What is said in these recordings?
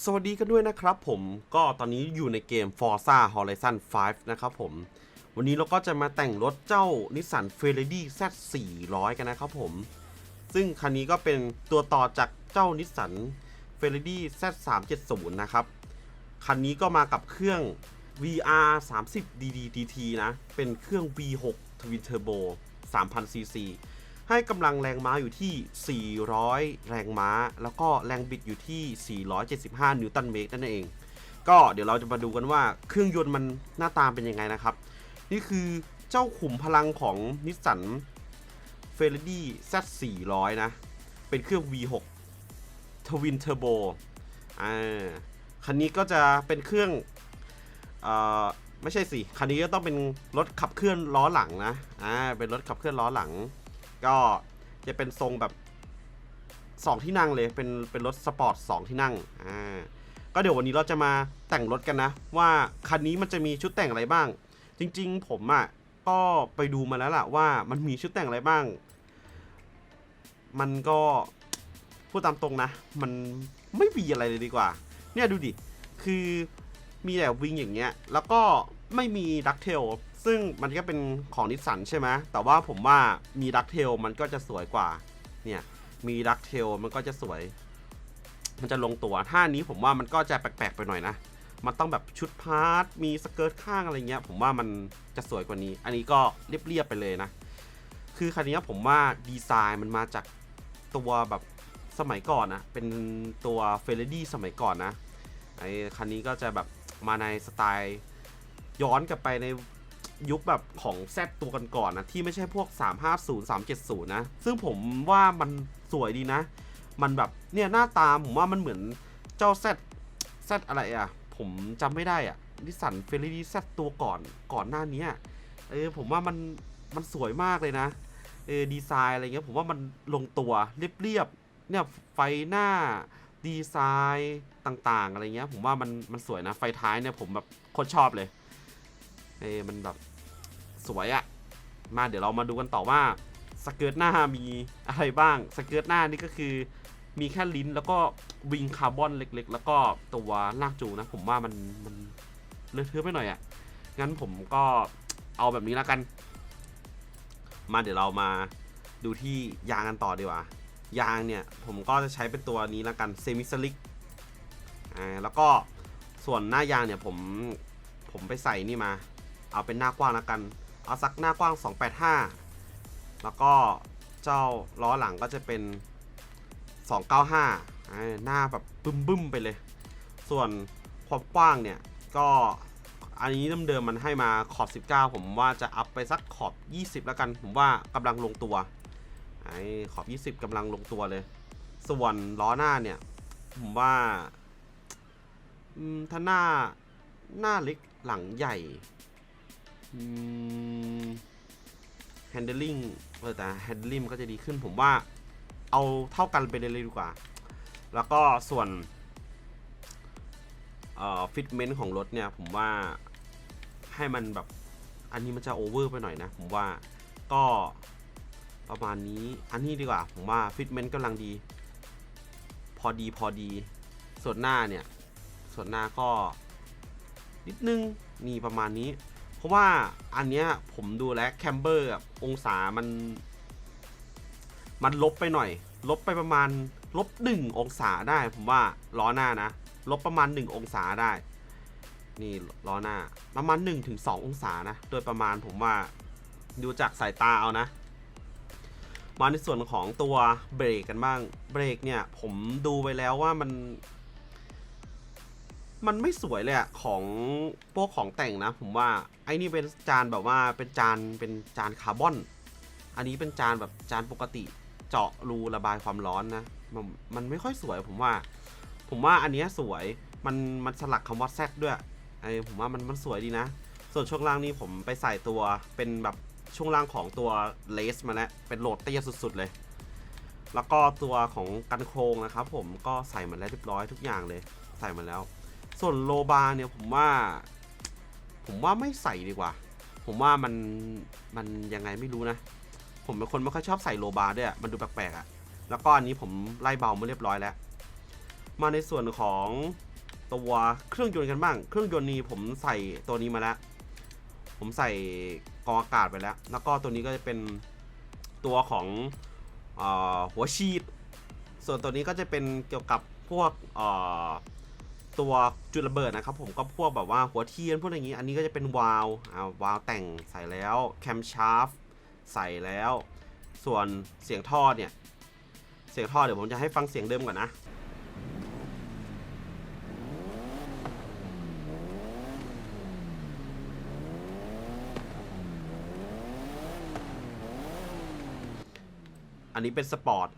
สวัสดีกันด้วยนะครับผมก็ตอนนี้อยู่ในเกม Forza Horizon 5 นะครับผม วันนี้เราก็จะมาแต่งรถเจ้า Nissan f e r r a r i Z 400 กันนะครับผม ซึ่งคันนี้ก็เป็นตัวต่อจากเจ้า Nissan f e r r a r i Z 370 นะครับ คันนี้ก็มากับเครื่อง VR 30 DD DT นะ เป็นเครื่อง V6 Twin Turbo 3,000 cc ให้กำลังแรงม้าอยู่ที่ 400 แรงม้า แล้วก็แรงบิดอยู่ที่ 475 นิวตันเมตรนั่นเอง ก็เดี๋ยวเราจะมาดูกันว่าเครื่องยนต์มันหน้าตาเป็นยังไงนะครับ นี่คือเจ้าขุมพลังของนิสสันเฟรดี้ Z400 นะ เป็นเครื่อง V6 Twin Turbo อ่า คันนี้ก็จะเป็นเครื่องอ่อไม่ใช่สิ คันนี้ก็ต้องเป็นรถขับเคลื่อนล้อหลังนะ อ่า เป็นรถขับเคลื่อนล้อหลัง ก็จะเป็นทรงแบบ 2 ที่นั่งเลย เป็นเป็นรถสปอร์ต2ที่นั่งอ่าก็เดี๋ยววันนี้เราจะมาแต่งรถกันนะ ว่าคันนี้มันจะมีชุดแต่งอะไรบ้าง จริง ๆ ผมอะ่ะก็ไปดูมาแล้วล่ะว่ามันมีชุดแต่งอะไรบ้าง มันก็พูดตามตรงนะ มันไม่มีอะไรเลยดีกว่า เนี่ยดูดิ คือมีแต่วิงอย่างเงี้ย แล้วก็ไม่มีดักเทล ซึ่งมันก็เป็นของนิสสันใช่ไหมแต่ว่าผมว่ามีดักเทลมันก็จะสวยกว่า เนี่ย มีดักเทลมันก็จะสวย มันจะลงตัวท่านี้ผมว่ามันก็จะแปลกๆไปหน่อยนะ มันต้องแบบชุดพาร์ทมีสเกิร์ตข้างอะไรเงี้ย ผมว่ามันจะสวยกว่านี้ อันนี้ก็เรียบๆไปเลยนะ คือคันนี้ผมว่าดีไซน์มันมาจากตัวแบบสมัยก่อนนะ เป็นตัวเฟรดี้สมัยก่อนนะ ไอ้คันนี้ก็จะแบบมาในสไตล์ย้อนกลับไปใน ยุคแบบของแซตัวกันก่อนๆนะที่ไม่ใช่พวก 350 370 นะ ซึ่งผมว่ามันสวยดีนะ มันแบบเนี่ยหน้าตาผมว่ามันเหมือนเจ้าแซแซอะไรอะ ผมจำไม่ได้อะนิสสันเฟรดี้แซตัวก่อนก่อนหน้านี้เออผมว่ามันมันสวยมากเลยนะเออดีไซน์อะไรเงี้ยผมว่ามันลงตัวเรียบๆเนี่ยไฟหน้าดีไซน์ต่างๆ อะไรเงี้ย ผมว่ามันมันสวยนะ ไฟท้ายเนี่ยผมแบบโคตรชอบเลย เออมันแบบ สวยอะมาเดี๋ยวเรามาดูกันต่อว่าสเกิร์ตหน้ามีอะไรบ้างสเกิร์ตหน้านี่ก็คือมีแค่ลิ้นแล้วก็วิงคาร์บอนเล็ก ๆ แล้วก็ตัวลากจูนะ ผมว่ามันมันเลอะเทอะไปหน่อยอะงั้นผมก็เอาแบบนี้แล้วกัน มาเดี๋ยวเรามาดูที่ยางกันต่อดีกว่า ยางเนี่ยผมก็จะใช้เป็นตัวนี้แล้วกันเซมิสลิกอ่าแล้วก็ส่วนหน้ายางเนี่ยผมผมไปใส่นี่มา เอาเป็นหน้ากว้างแล้วกัน เอาสักหน้ากว้าง 285 แล้วก็เจ้าล้อหลังก็จะเป็น 295อ่าหน้าแบบบึ้มๆไปเลย ส่วนความกว้างเนี่ยก็อันนี้เดิมๆมันให้มาขอบ 19 ผมว่าจะอัพไปสักขอบ 20 แล้วกัน ผมว่ากำลังลงตัวไอ้ขอบ 20กำลังลงตัวเลย ส่วนล้อหน้าเนี่ย ผมว่าถ้าหน้าหน้าเล็กหลังใหญ่ อืม handling เออแต่ handling มันก็จะดีขึ้นผมว่า เอาเท่ากันไปเลยเลยดีกว่า แล้วก็ส่วนเอ่อฟิตเมนต์ของรถเนี่ย ผมว่าให้มันแบบอันนี้มันจะโอเวอร์ไปหน่อยนะ ผมว่าก็ประมาณนี้อันนี้ดีกว่า ผมว่าฟิตเมนต์กำลังดี พอดีพอดี ส่วนหน้าเนี่ย ส่วนหน้าก็นิดนึงนี่ประมาณนี้ เพราะว่าอันเนี้ยผมดูแล้วแคมเบอร์องศามัน มันลบไปหน่อย ลบไปประมาณลบหนึ่งองศาได้ ผมว่าล้อหน้านะ ลบประมาณ 1 องศาได้ นี่ล้อหน้า ประมาณ 1-2 องศานะ โดยประมาณผมว่าดูจากสายตาเอานะ มาในส่วนของตัวเบรกกันบ้าง เบรกเนี่ย ผมดูไปแล้วว่ามัน มันไม่สวยเลยอะของพวกของแต่งนะ ผมว่าไอ้นี่เป็นจานแบบว่าเป็นจานเป็นจานคาร์บอน อันนี้เป็นจานแบบจานปกติเจาะรูระบายความร้อนนะมันมันไม่ค่อยสวยผมว่า ผมว่าอันเนี้ยสวยมันมันสลักคำว่าแซดด้วยไอ้ผมว่ามันมันสวยดีนะ ส่วนช่วงล่างนี่ผมไปใส่ตัวเป็นแบบช่วงล่างของตัวเลสมาแล้วเป็นโหลดเตี้ยสุด ๆ เลย แล้วก็ตัวของกันโครงนะครับผมก็ใส่มาแล้วเรียบร้อยทุกอย่างเลย ใส่มาแล้ว ส่วนโลบาร์เนี่ยผมว่า ผมว่าไม่ใส่ดีกว่า ผมว่ามันมันยังไงไม่รู้นะ ผมเป็นคนไม่ค่อยชอบใส่โลบาร์ด้วยมันดูแปลกๆอะแล้วก็อันนี้ผมไล่เบามาเรียบร้อยแล้ว มาในส่วนของตัวเครื่องยนต์กันบ้าง เครื่องยนต์นี้ผมใส่ตัวนี้มาแล้ว ผมใส่กองอากาศไปแล้ว แล้วก็ตัวนี้ก็จะเป็นตัวของอหัวฉีดส่วนตัวนี้ก็จะเป็นเกี่ยวกับพวกอ ตัวจุดระเบิดนะครับผมก็พวกแบบว่าหัวเทียนพวกอย่างนี้ อันนี้ก็จะเป็นวาล์วอ่าวาล์วแต่งใส่แล้วแคมชาร์ฟใส่แล้ว ส่วนเสียงท่อเนี่ย เสียงท่อเดี๋ยวผมจะให้ฟังเสียงเดิมก่อนนะอันนี้เป็นสปอร์ต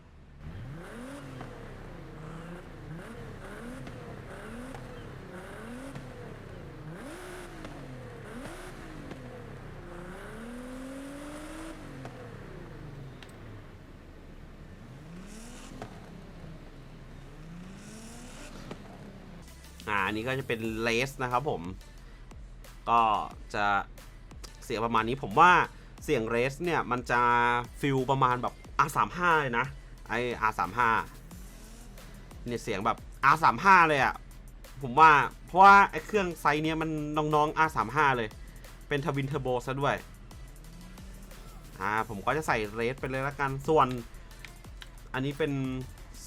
อ่าอันนี้ก็จะเป็นเลสนะครับผม ก็จะเสียงประมาณนี้ผมว่าเสียงเรสเนี่ย มันจะฟิลประมาณแบบ R35 เลยนะ ไอ R35 เนี่ยเสียงแบบ R35 เลยอะ่ะ ผมว่าเพราะว่าไอเครื่องไซเนี้ยมันน้องๆ R35 เลย เป็นทวินเทอร์โบซะด้วย อ่า ผมก็จะใส่เรสไปเลยละกัน ส่วน อันนี้เป็น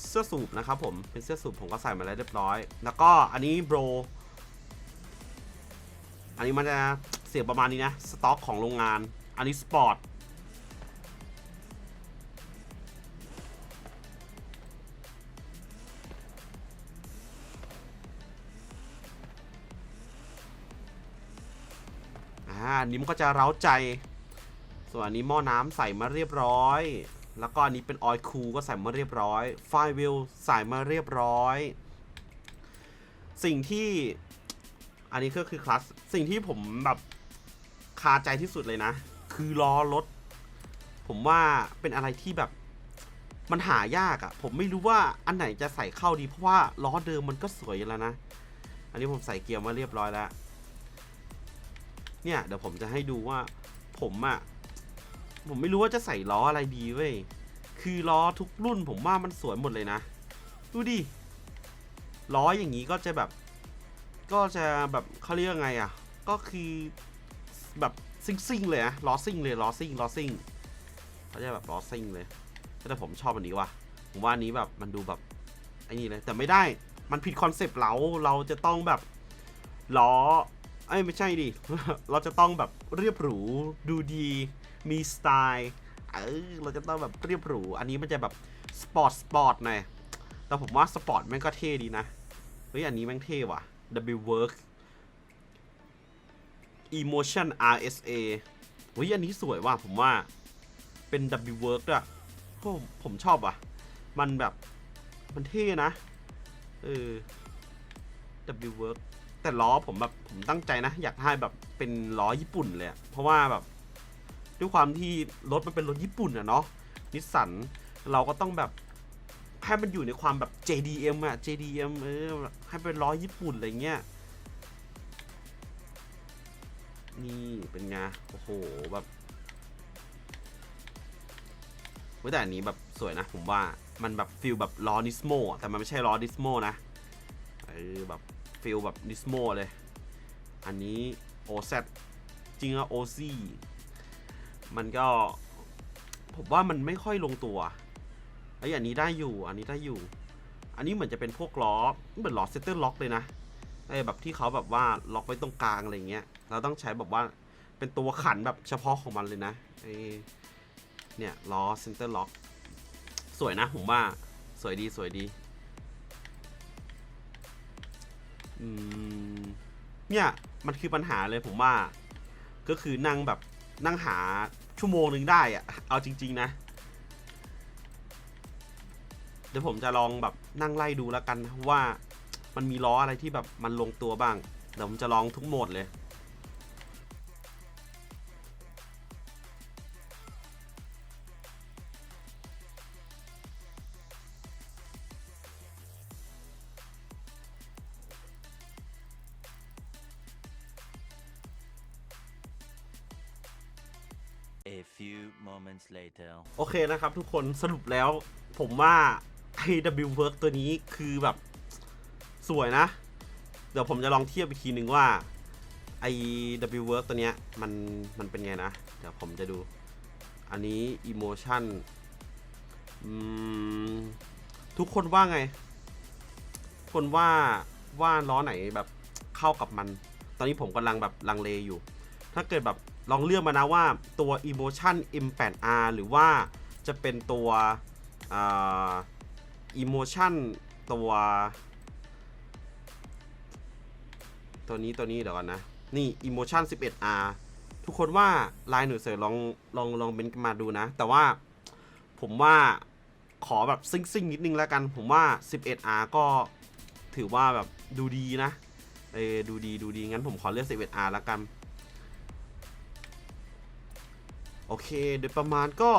เสื้อสูบนะครับผม เป็นเสื้อสูบผมก็ใส่มาแล้วเรียบร้อย แล้วก็อันนี้โบรอันนี้มันจะเสียงประมาณนี้นะ สต็อกของโรงงาน อันนี้สปอร์ต อ่าอันนี้มันก็จะเร้าใจ ส่วนอันนี้หม้อน้ำใส่มาเรียบร้อย แล้วก็อันนี้เป็นออยล์คูลก็ใส่มาเรียบร้อยไฟวิลใส่มาเรียบร้อย สิ่งที่อันนี้ก็คือคลัสสิ่งที่ผมแบบคาใจที่สุดเลยนะ คือล้อรถ ผมว่าเป็นอะไรที่แบบมันหายากอะ่ะ ผมไม่รู้ว่าอันไหนจะใส่เข้าดีเพราะว่าล้อเดิมมันก็สวยแล้วนะ อันนี้ผมใส่เกียร์มาเรียบร้อยแล้ว เนี่ยเดี๋ยวผมจะให้ดูว่าผมอะ่ะ ผมไม่รู้ว่าจะใส่ล้ออะไรดีเว้ย คือล้อทุกรุ่นผมว่ามันสวยหมดเลยนะ ดูดิ ล้ออย่างนี้ก็จะแบบ ก็จะแบบเขาเรียกไงอะ่ะ ก็คือแบบซิ่งซิงๆเลยนะล้อซิ่งเลยล้อซิ่งล้อซิ่งเขาจะแบบล้อซิ่งเลย แต่ผมชอบอันนี้ว่ะ ผมว่าอันนี้แบบมันดูแบบไอ้นี่เลย แต่ไม่ได้ มันผิดคอนเซปต์เรา เราจะต้องแบบล้อ เอ้ยไม่ใช่ดิ เราจะต้องแบบเรียบหรูดูดี มีสไตล์เออเราจะต้องแบบเรียบหรู อันนี้มันจะแบบสปอร์ตสปอร์ตหน่อยแต่ผมว่าสปอร์ตแม่งก็เท่ดีนะ เฮ้ย อันนี้แม่งเท่ว่ะ W Work Emotion RSA เฮ้ย อันนี้สวยว่ะผมว่า เป็น W Work ด้วยโอ้ผมชอบว่ะ มันแบบ มันเท่นะ เออ W Work แต่ล้อผมแบบ ผมตั้งใจนะ อยากให้แบบเป็นล้อญี่ปุ่นเลย เพราะว่าแบบ ด้วยความที่รถมันเป็นรถญี่ปุ่นอะเนาะนิสสันเราก็ต้องแบบให้มันอยู่ในความแบบ JDM อะ JDM เออให้เป็นล้อญี่ปุ่นอะไรเงี้ยนี่เป็นไงโอ้โหแบบแต่อันนี้แบบสวยนะผมว่ามันแบบฟิลแบบล้อนิสโมแต่มันไม่ใช่ล้อนิสโมนะเออแบบฟิลแบบนิสโมเลย อันนี้ OZ จริงอะโอซี มันก็ ผมว่ามันไม่ค่อยลงตัวไอ้อันนี้ได้อยู่ อันนี้ได้อยู่ อันนี้เหมือนจะเป็นพวกล้อ เหมือนล้อเซตเตอร์ล็อกเลยนะไอ้แบบที่เขาแบบว่าล็อกไว้ตรงกลางอะไรเงี้ย เราต้องใช้แบบว่าเป็นตัวขันแบบเฉพาะของมันเลยนะไอ้เนี่ยล้อเซนเตอร์ล็อกสวยนะผมว่าสวยดีสวยดีเนี่ยมันคือปัญหาเลยผมว่า ก็คือนั่งแบบ นั่งหาชั่วโมงหนึ่งได้อะเอาจริง ๆ นะ เดี๋ยวผมจะลองแบบนั่งไล่ดูแล้วกันว่ามันมีล้ออะไรที่แบบมันลงตัวบ้าง เดี๋ยวผมจะลองทุกโหมดเลย A few moments later. โอเคนะครับทุกคนสรุปแล้วผมว่า AW Work ตัวนี้คือแบบสวยนะ เดี๋ยวผมจะลองเทียบอีกทีหนึ่งว่าไอ W work ตัวเนี้ยมันมันเป็นไงนะ เดี๋ยวผมจะดู อันนี้ emotion ทุกคนว่าไง คนว่าว่าล้อไหนแบบเข้ากับมัน ตอนนี้ผมกำลังแบบลังเลอยู่ ถ้าเกิดแบบ ลองเลือกมานะว่าตัว emotion M8R หรือว่าจะเป็นตัวอ่า emotion ตัว ตัวนี้ตัวนี้เดี๋ยวก่อนนะ นี่ emotion 11R ทุกคนว่าลายหนูเสือลองลองลองเป็นมาดูนะ แต่ว่าผมว่าขอแบบซิ่งซิ่งนิดนึงแล้วกัน ผมว่า 11R ก็ถือว่าแบบดูดีนะ เออดูดีดูดีงั้นผมขอเลือก 11R แล้วกัน โอเคโดยประมาณก็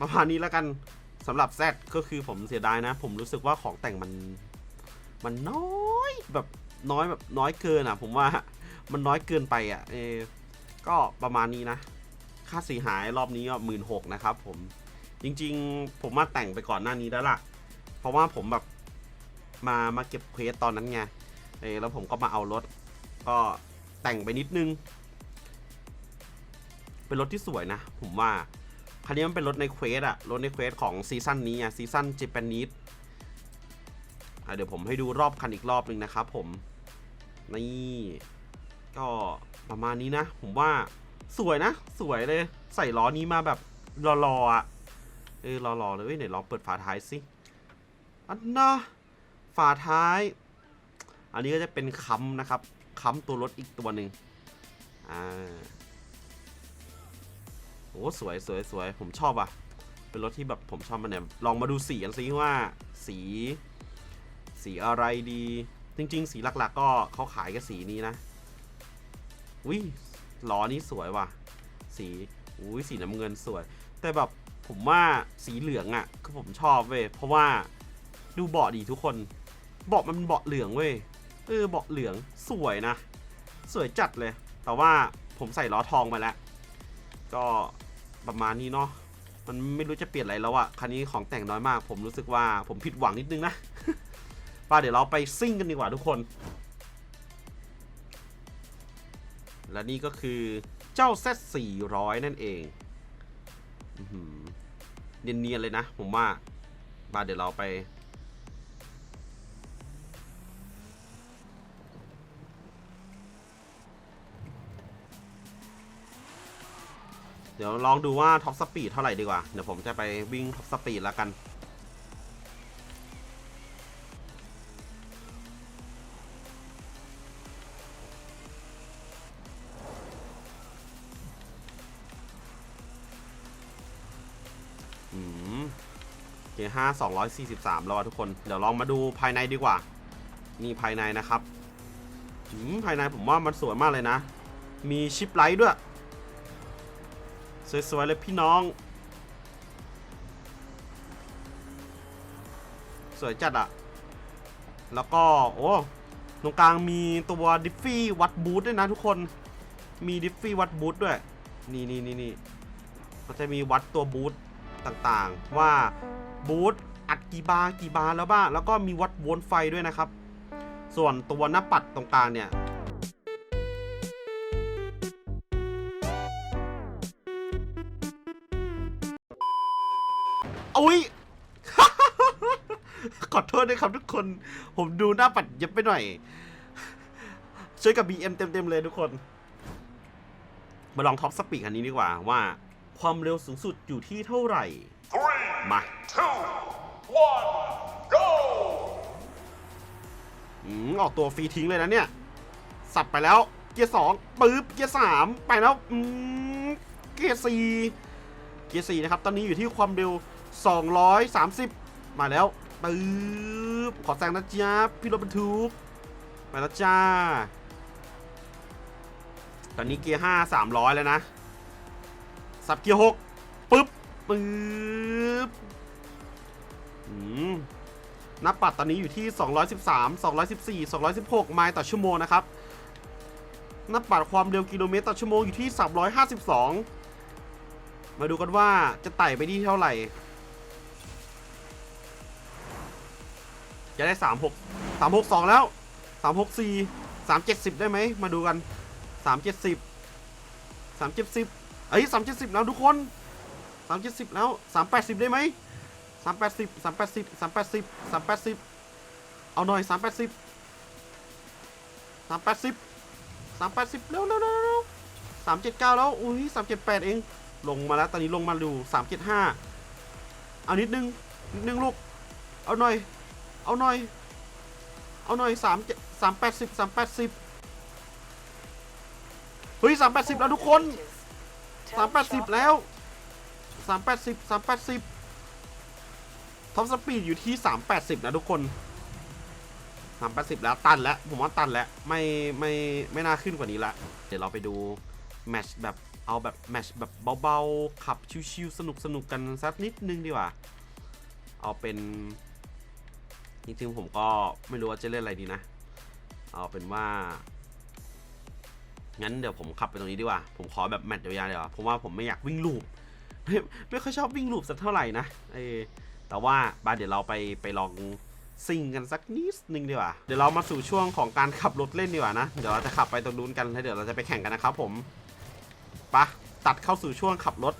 ประมาณนี้แล้วกันสำหรับ Z ก็คือผมเสียดายนะ ผมรู้สึกว่าของแต่งมัน มันน้อยแบบน้อยแบบน้อยเกินอะ ผมว่ามันน้อยเกินไปอะเออก็ประมาณนี้นะ ค่าเสียหายรอบนี้ก็หมื่นหกนะครับผมจริงๆ ผมมาแต่งไปก่อนหน้านี้แล้วล่ะ เพราะว่าผมแบบมามาเก็บเควสตอนนั้นไงเอแล้วผมก็มาเอารถ ก็แต่งไปนิดนึง เป็นรถที่สวยนะ ผมว่าคันนี้มันเป็นรถในเควสอะรถในเควสของซีซั่นนี้อะซีซั่นเจแปนิสอะเดี๋ยวผมให้ดูรอบคันอีกรอบหนึ่งนะครับผม นี่ก็ประมาณนี้นะ ผมว่าสวยนะ สวยเลย ใส่ล้อนี้มาแบบรอๆอะเออรอๆเลยเว้ยไหนลองเปิดฝาท้ายสิอันน่ะฝาท้าย อันนี้ก็จะเป็นค้ำนะครับค้ำตัวรถอีกตัวหนึ่งอ่า อ้สวยสวยสวยผมชอบอะ เป็นรถที่แบบผมชอบมันเนี่ยลองมาดูสีกันสิว่าสี สีอะไรดี จริง ๆ สีหลักๆ ก็เขาขายกับสีนี้นะอุ้ยล้อนี้สวยว่ะ สีอุ้ยสีน้ำเงินสวย แต่แบบผมว่าสีเหลืองอะคือผมชอบเว้ยเพราะว่าดูเบาะดีทุกคนเบาะมันเป็นเบาะเหลืองเว้ยเออเบาะเหลืองสวยนะ สวยจัดเลย แต่ว่าผมใส่ล้อทองมาแล้ว ก็ ประมาณนี้เนาะมันไม่รู้จะเปลี่ยนอะไรแล้วอะคันนี้ของแต่งน้อยมาก ผมรู้สึกว่าผมผิดหวังนิดนึงนะป้าเดี๋ยวเราไปซิ่งกันดีกว่าทุกคน และนี่ก็คือเจ้า Z 400 นั่นเองเนียนๆเลยนะ ผมว่าป้าเดี๋ยวเราไป เดี๋ยวลองดูว่าท็อปสปีดเท่าไหร่ดีกว่า เดี๋ยวผมจะไปวิ่งท็อปสปีดแล้วกันอืมเกห้าสองร้อยสี่สิบสามแล้วอะทุกคน เดี๋ยวลองมาดูภายในดีกว่า นี่ภายในนะครับอืมภายในผมว่ามันสวยมากเลยนะ มีชิปไลท์ด้วย สวยๆเลยพี่น้อง สวยจัดอะแล้วก็โอ้ตรงกลางมีตัวดิฟฟี่วัดบูทด้วยนะทุกคนมีดิฟฟี่วัดบูทด้วย นี่นี่นี่นี่ก็จะมีวัดตัวบูทต่างๆ ว่าบูทอัดกี่บาร์กี่บาร์แล้วบ้าง แล้วก็มีวัดวลต์ไฟด้วยนะครับ ส่วนตัวหน้าปัดตรงกลางเนี่ย ษด้วยครับทุกคน ผมดูหน้าปัดเย็บไปหน่อย ช่วยกับ BM เต็มๆเลยทุกคน มาลองท็อปสปีดคันนี้ดีกว่าว่า ความเร็วสูงสุดอยู่ที่เท่าไหร่ Three, มา two, one, go! อืมออกตัวฟรีทิ้งเลยนะเนี่ย สับไปแล้ว เกียร์สองปึ๊บ เกียร์สามไปแล้วอืมเกียร์สี่เกียร์สี่นะครับ ตอนนี้อยู่ที่ความเร็ว 230 มาแล้ว ปึ๊บขอแซงนะจ๊ะพี่รถบรรทุกไปแล้วจ้า ตอนนี้เกียร์ห้าสามร้อยแล้วนะ สับเกียร์หกปึ๊บปึ๊บอืมนับปัดตอนนี้อยู่ที่ 213 214 216 ไมล์ต่อชั่วโมงนะครับ นับปัดความเร็วกิโลเมตรต่อชั่วโมงอยู่ที่ 352 มาดูกันว่าจะไต่ไปที่เท่าไหร่ จะได้สามหกสามหกสองแล้วสามหกสี่สามเจ็ดสิบได้ไหมมาดูกันสามเจ็ดสิบสามเจ็ดสิบเอ้ยสามเจ็ดสิบแล้วทุกคนสามเจ็ดสิบแล้วสามแปดสิบได้ไหมสามแปดสิบสามแปดสิบสามแปดสิบสามแปดสิบเอาหน่อยสามแปดสิบสามแปดสิบสามแปดสิบเร็วเร็วเร็วเร็วสามเจ็ดเก้าแล้วอุ้ยสามเจ็ดแปดเอง ลงมาแล้วตอนนี้ลงมาดูสามเจ็ดห้าเอานิดนึงนิดนึงลูกเอาหน่อย เอาหน่อย เอาหน่อยสามสามแปดสิบสามแปดสิบเฮ้ยสามแปดสิบแล้วทุกคนสามแปดสิบแล้วสามแปดสิบสามแปดสิบท็อปสปีดอยู่ที่สามแปดสิบนะทุกคนสามแปดสิบแล้วตันแล้ว ผมว่าตันแล้วไม่ไม่ไม่น่าขึ้นกว่านี้ละ เดี๋ยวเราไปดูแมชแบบเอาแบบแมชแบบเบาๆ ขับชิวๆสนุกๆกันสักนิดนึงดีกว่า เอาเป็น จริงๆผมก็ไม่รู้ว่าจะเล่นอะไรดีนะ เอาเป็นว่า งั้นเดี๋ยวผมขับไปตรงนี้ดีกว่า ผมขอแบบแมตช์ยาวๆดีกว่าเพราะว่าผมไม่อยากวิ่งลูปไม่ไม่ค่อยชอบวิ่งลูปสักเท่าไหร่นะเออแต่ว่าบ้าเดี๋ยวเราไปไปลองซิ่งกันสักนิดนึงดีกว่า เดี๋ยวเรามาสู่ช่วงของการขับรถเล่นดีกว่านะ เดี๋ยวเราจะขับไปตรงนู้นกันแล้วเดี๋ยวเราจะไปแข่งกันนะครับผมปะตัดเข้าสู่ช่วงขับรถ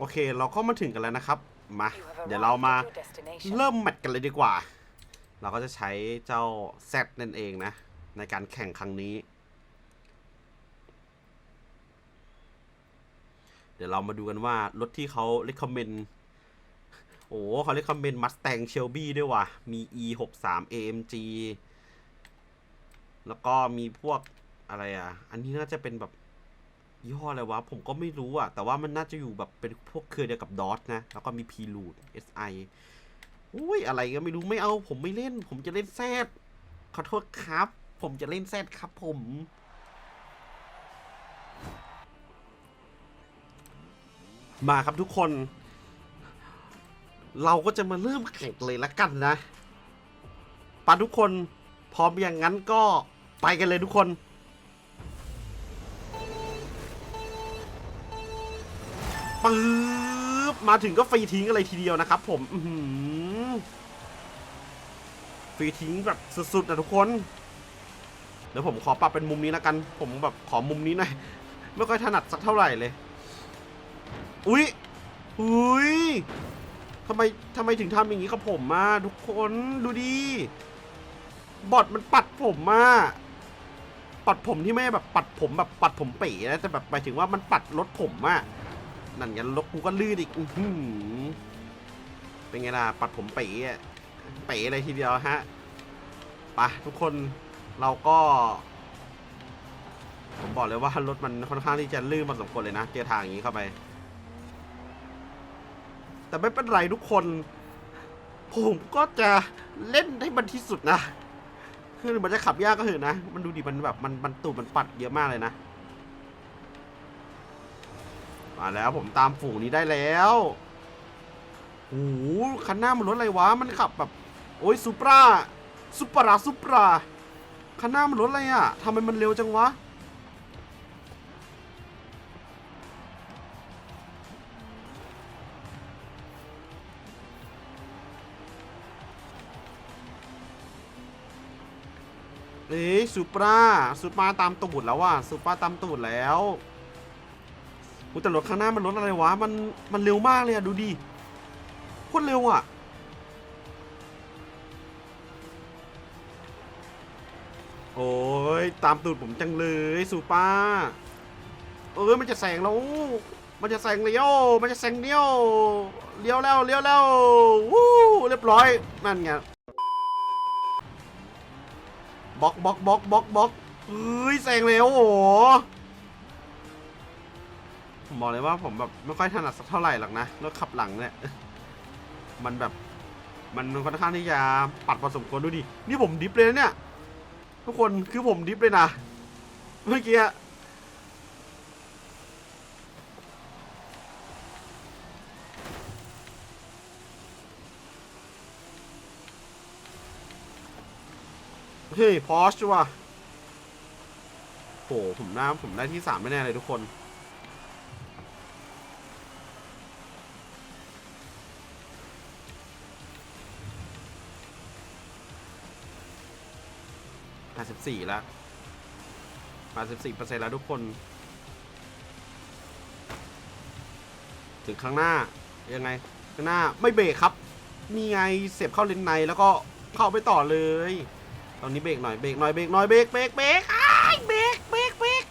โอเค เราก็มาถึงกันแล้วนะครับ มา เดี๋ยวเรามาเริ่มแมตช์กันเลยดีกว่า เราก็จะใช้เจ้า Z นั่นเองนะ ในการแข่งครั้งนี้ เดี๋ยวเรามาดูกันว่ารถที่เขา recommend โอ้เขา recommend Mustang Shelby ด้วยว่ะ มี E 6 3 AMG แล้วก็มีพวกอะไรอะ อันนี้น่าจะเป็นแบบ ยี่ห้ออะไรวะ ผมก็ไม่รู้อะแต่ว่ามันน่าจะอยู่แบบเป็นพวกเครือเดียวกับดอทนะ แล้วก็มี p l o o d SI อุ้ยอะไรก็ไม่รู้ไม่เอา ผมไม่เล่น ผมจะเล่นแซดขอโทษครับ ผมจะเล่นแซดครับผม มาครับทุกคน เราก็จะมาเริ่มแข่งเลยละกันนะปาทุกคนพร้อมอย่างนั้นก็ไปกันเลยทุกคน ปึ๊บมาถึงก็ฟรีทิ้งกันเลยทีเดียวนะครับผมอืฟรีทิ้งแบบสุดๆนะทุกคน เดี๋ยวผมขอปรับเป็นมุมนี้แล้วกัน ผมแบบขอมุมนี้หน่อย ไม่ค่อยถนัดสักเท่าไหร่เลย อุ๊ย อุ๊ยทำไมทำไมถึงทำอย่างนี้กับผมมาทุกคนดูดิ บอทมันปัดผมมาปัดผมที่ไม่แบบปัดผมแบบปัดผมเป๋นะแต่แบบหมายถึงว่ามันปัดรถผมอะ นั่นไงรถกูก็ลื่นอีก อื้อหือเป็นไงล่ะ ปัดผมเป๋อะเป๋เลยทีเดียวฮะไปทุกคนเราก็ ผมบอกเลยว่ารถมันค่อนข้างที่จะลื่นพอสมควรเลยนะ เจอทางอย่างนี้เข้าไป แต่ไม่เป็นไรทุกคน ผมก็จะเล่นให้มันที่สุดนะ คือมันจะขับยากก็เถอะนะ มันดูดิมันแบบมันมันตูดมันปัดเยอะมากเลยนะ มาแล้วผมตามฝูงนี้ได้แล้วโอ้โหคันหน้ามันรถอะไรวะ มันขับแบบ โอ้ยซูปราซูปราซูปราคันหน้ามันรถอะไรอะทำไมมันเร็วจังวะเอ้ยซูปราซูปราตามตูดแล้วว่ะซูปราตามตูดแล้ว อุยแต่รถข้างหน้ามันรถอะไรวะ มันมันเร็วมากเลยอะดูดิโคตรเร็วอะโอ้ยตามตูดผมจังเลยซูปราเอ้ยมันจะแซงแล้ว มันจะแซงเลี้ยว มันจะแซงเลี้ยว เลี้ยวแล้วเลี้ยวแล้ววู้เรียบร้อย นั่นไงบล็อกบล็อกบล็อกบล็อกบล็อกเอ้ยแซงเร็วโอ้ ผมบอกเลยว่าผมแบบไม่ค่อยถนัดสักเท่าไหร่หรอกนะรถขับหลังเนี่ยมันแบบมันค่อนข้างที่จะปัดพอสมควรดูดินี่ผมดิฟเลยนะเนี่ย ทุกคนคือผมดิฟเลยนะเมื่อกี้เฮ้ยพอชว่ะโหผมน่าผมได้ที่สามแน่เลยทุกคน 84แล้ว84เปอร์เซ็นต์แล้วทุกคน ถึงข้างหน้า ยังไง ข้างหน้าไม่เบรกครับ นี่ไงเสียบเข้าเลนในแล้วก็เข้าไปต่อเลย ตอนนี้เบรกหน่อย เบรกหน่อย เบรกหน่อย เบรก เบรก เบรกอ้ายเบรก เบรก เบรก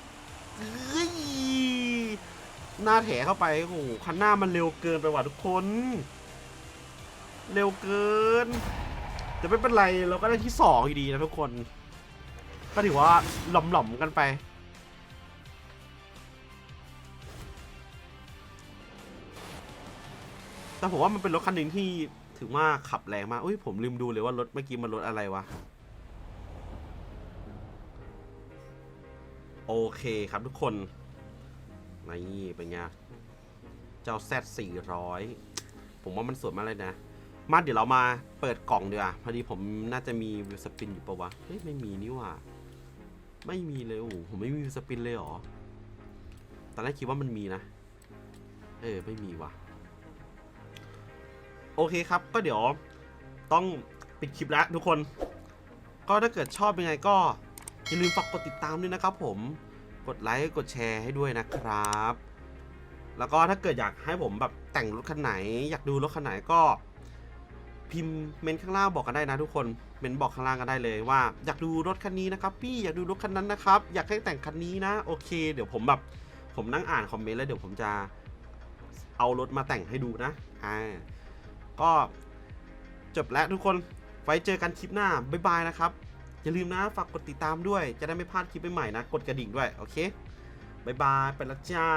เอ้ยหน้าแถเข้าไป โอ้โหคันหน้ามันเร็วเกินไปว่ะทุกคน เร็วเกิน แต่ไม่เป็นไร เราก็ได้ที่สองอยู่ดีนะทุกคน ก็ถือว่าหล่อมๆกันไป แต่ผมว่ามันเป็นรถคันหนึ่งที่ถือว่าขับแรงมากอุ้ยผมลืมดูเลยว่ารถเมื่อกี้มันรถอะไรวะ โอเคครับทุกคน นี่เป็นไง เจ้า Z 400ผมว่ามันสวยมากเลยนะ มาเดี๋ยวเรามาเปิดกล่องดีกว่าพอดีผมน่าจะมีวิวสปินอยู่ปะวะ เฮ้ย ไม่มีนี่หว่า ไม่มีเลยโอ้ผมไม่มีสปินเลยเหรอตอนแรกคิดว่ามันมีนะ เออ ไม่มีว่ะ โอเคครับ ก็เดี๋ยวต้องปิดคลิปแล้วทุกคน ก็ถ้าเกิดชอบยังไงก็ อย่าลืมฝากกดติดตามด้วยนะครับผม กดไลค์ กดแชร์ให้ด้วยนะครับ แล้วก็ถ้าเกิดอยากให้ผมแบบแต่งรถคันไหน อยากดูรถคันไหนก็ พิมพ์เมนข้างล่างบอกกันได้นะทุกคนเมนบอกข้างล่างกันได้เลยว่า อยากดูรถคันนี้นะครับพี่อยากดูรถคันนั้นนะครับ อยากให้แต่งคันนี้นะโอเค เดี๋ยวผมแบบผมนั่งอ่านคอมเมนต์แล้วเดี๋ยวผมจะเอารถมาแต่งให้ดูนะอ่าก็จบแล้วทุกคนไว้เจอกันคลิปหน้าบ๊ายบายนะครับอย่าลืมนะฝากกดติดตามด้วย จะได้ไม่พลาดคลิปใหม่ๆนะ กดกระดิ่งด้วย โอเคบ๊ายบาย ไปล้วจ้า